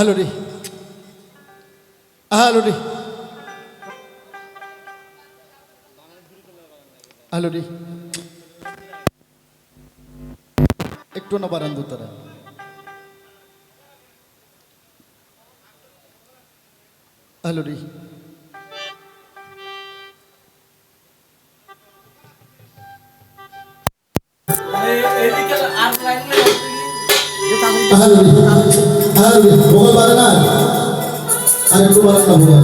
Hello রে hello রে hello রে একটু না বারান তারা হ্যালো রে এদিকে হ্যাঁ, আর ভোগল পারে না? আর, একটু পারে না ভোগল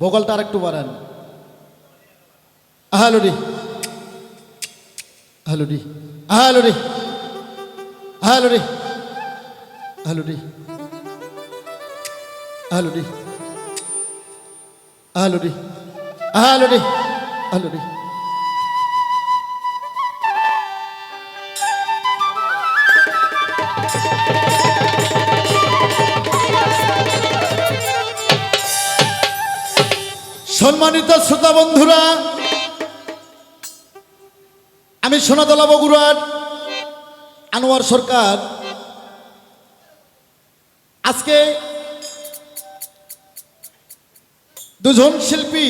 ভোগলটা আর একটু বাড়ান আহালুডি আহালুডি আহালুডি আহালুডি আলুডি আলুডি আলুডি আলুডি আলুডি সম্মানিত শ্রোতা বন্ধুরা আমি সোনাতলা বগুড়ার আনোয়ার সরকার আজকে দুজন শিল্পী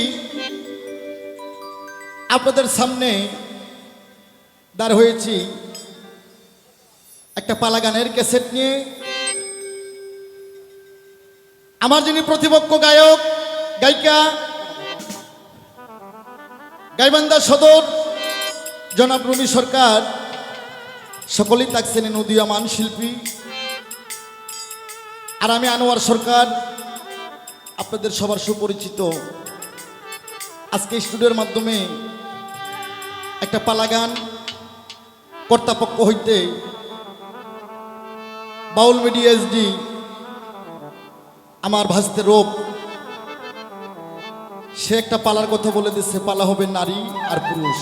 আপনাদের সামনে দাঁড় হয়েছি। একটা পালা গানের ক্যাসেট নিয়ে। আমার যিনি প্রতিপক্ষ গায়ক, গায়িকা, গাইবান্ধা সদর, জনাব রুমি সরকার, সকলেই থাকছেন নদীয়ামান শিল্পী। আর আমি আনোয়ার সরকার, আপনাদের সবার সুপরিচিত। আজকে স্টুডিওর মাধ্যমে একটা পালাগান, কর্তাপক্ষ হইতে বাউল মিডিয়া এসডি, আমার ভাসতে রোপ সে একটা পালার কথা বলে দিচ্ছে, পালা হবে নারী আর পুরুষ।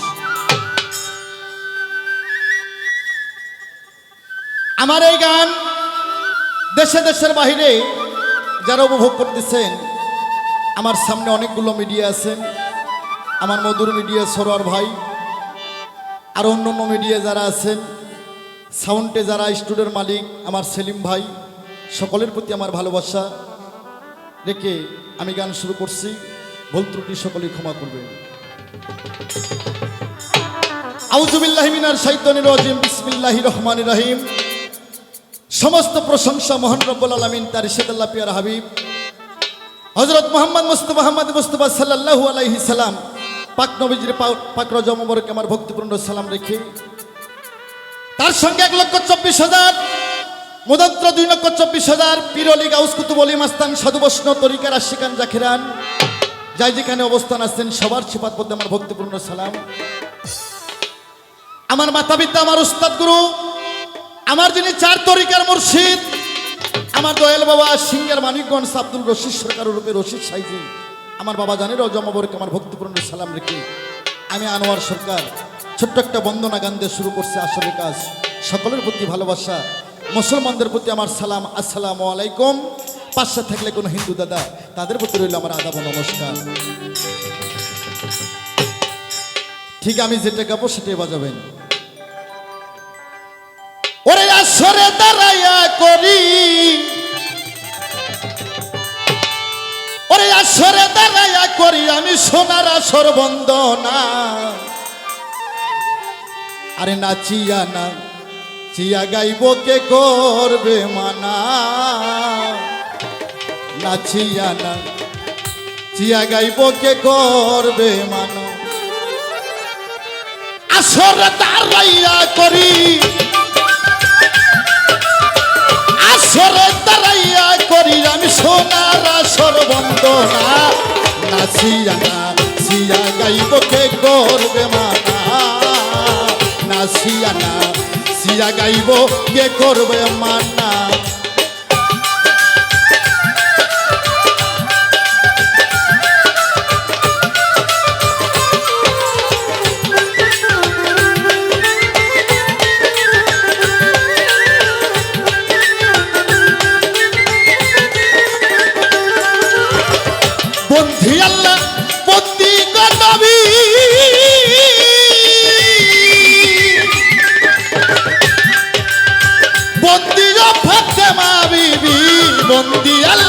আমার এই গান দেশে দেশের বাহিরে যারা উপভোগ করতেছেন, আমার সামনে অনেকগুলো মিডিয়া আছেন আমার মধুর মিডিয়া সরোয়ার ভাই, আর অন্য অন্য মিডিয়া যারা আছেন সাউন্ডে যারা স্টুডিওর মালিক, আমার সেলিম ভাই, সকলের প্রতি আমার ভালোবাসা রেখে আমি গান শুরু করছি। ভুল ত্রুটি সকলেই ক্ষমা করবেন। আউজুবিল্লাহিমিনার সাইতনির রাজিম, বিসমিল্লাহির রহমানির রহিম। সমস্ত প্রশংসা মহান রব্বুল আলমিন তার ইশাদাল্লাহ পিয়ার হাবিব। হজরত মোহাম্মদ মুস্তফা আহমদ মুস্তফা সাল্লাল্লাহু আলাইহি সালাম, পাক নবীজির পাক রজা মোবারকে আমার ভক্তিপূর্ণ সালাম রেখে, তার সঙ্গে এক লক্ষ চব্বিশ হাজার মুদত্র দুই লক্ষ চব্বিশ হাজার পিরলি গাউস কুতুব অলি মাস্তান, সাধু বৈষ্ণব তরিকার আশিকান জাখিরান যাই যেখানে অবস্থান আছেন, সবার সিপাত পথে আমার ভক্তিপূর্ণ সালাম। আমার মাতা পিতা আমার উস্তাদ গুরু আমার যিনি চার তরিকার মুর্শিদ, আমার দয়াল বাবা সিঙ্গার মানিকগঞ্জ আব্দুল রশিদ সরকার রূপে রশিদ সাইজি, আমার বাবা জানের অজমাবরকে আমার ভক্তিপূর্ণ সালাম রেখে আমি আনোয়ার সরকার। ছোট্ট একটা বন্দনা গান দিয়ে শুরু করছে আসলে কাজ। সকলের প্রতি ভালোবাসা, মুসলমানদের প্রতি আমার সালাম, আসসালামু আলাইকুম। পাশে থাকলে কোনো হিন্দু দাদা, তাদের প্রতি রইল আমার আদাব নমস্কার। ঠিক আমি যেটা গাবো সেটাই বাজাবেন। আসরে দাঁড়াইয়া করি। ওরে আসরে দাঁড়াইয়া করি, আমি সোনার আসর বন্দনা আরে নাচিয়া না, চিয়া গাইব কে করবে মানা। নাচিয়া না, চিয়া গাইব কে করবে মানা। আসরে দাঁড়াইয়া করি। আসরে তারাইয়া করি আমি সোনার আসর বন্দনা নাচিয়া না সিয়া গাইব কে করবে মানা। নাচিয়া না সিয়া গাইব কে করবে মানা। বন্ধি আল্লাহ বন্দি নবী। বন্দি বিবি বন্দি আল্লাহ।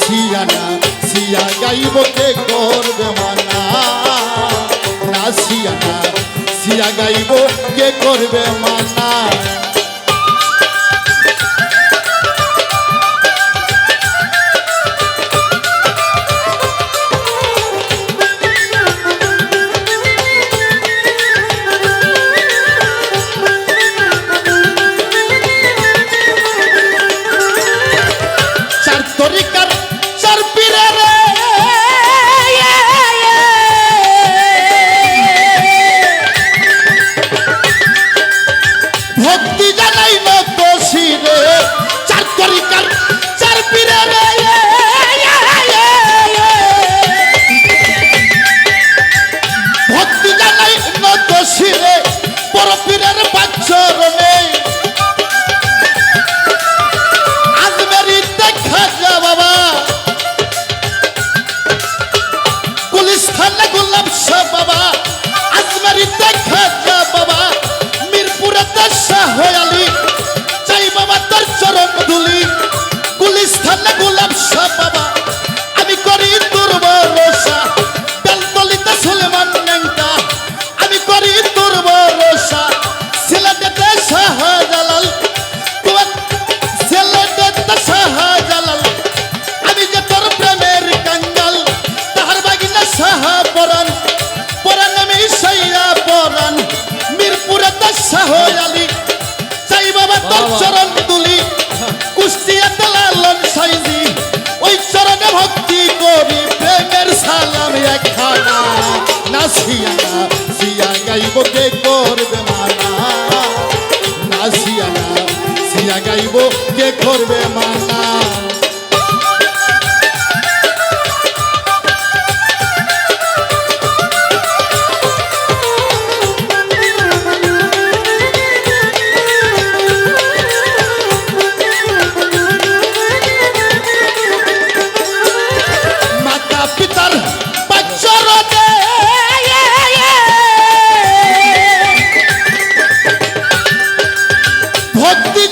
সিয়ানা সিয়া গাইব কে করবে মানা? না সিয়ানা সিয়া গাইব কে করবে মানা?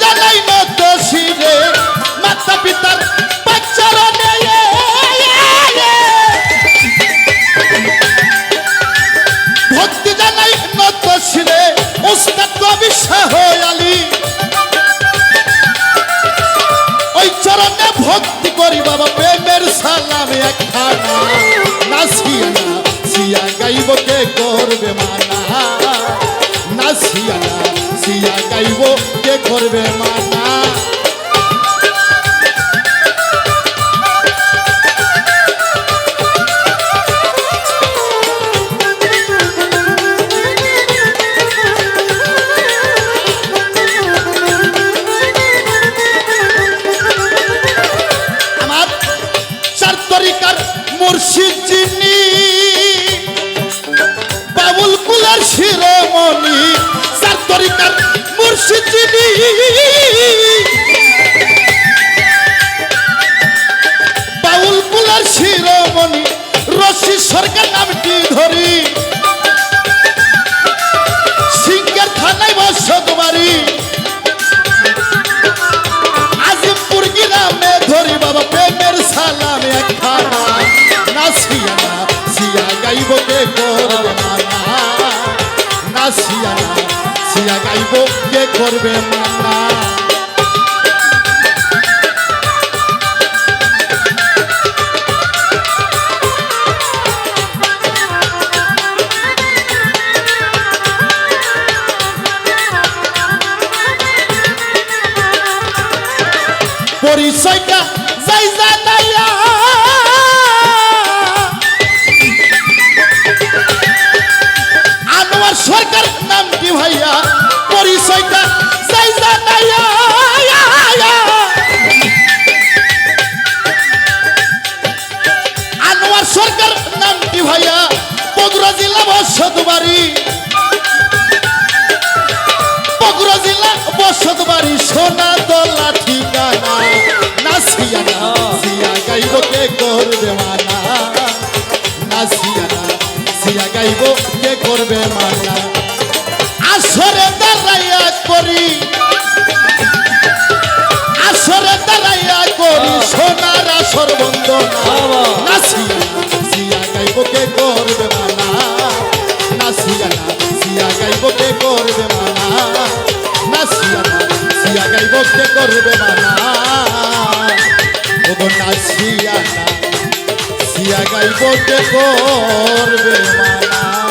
জানাই না দোষী রে মাতা পিতার বাচ্চারা নেয়, ভক্তি জানাই না দোষী রে উস্তাদ কবি শাহয়ালি ওই চরণে ভক্তি করি বাবা, প্রেমের সালাম একখানা নাসিয়া সিয়া গাইব কে করবে মানা? নাসিয়া সিয়া গাইব করবে মানা। তরিকার মুর্শিদ যিনি বাবুল কুলার শিরোমণি। চার তরিকার মানুষ চিনি বাউল কুলার শিরোমণি রশি সরকার নামটি ধরি। করবে মাতা পরিচয়টা বসত বাড়ি সোনা দোলা ঠিকানা নাসিয়া নাসিয়া গাইব কে করবে করবে মানা ওগো নাসিয়া না সিয়া গাইব কে করবে মানা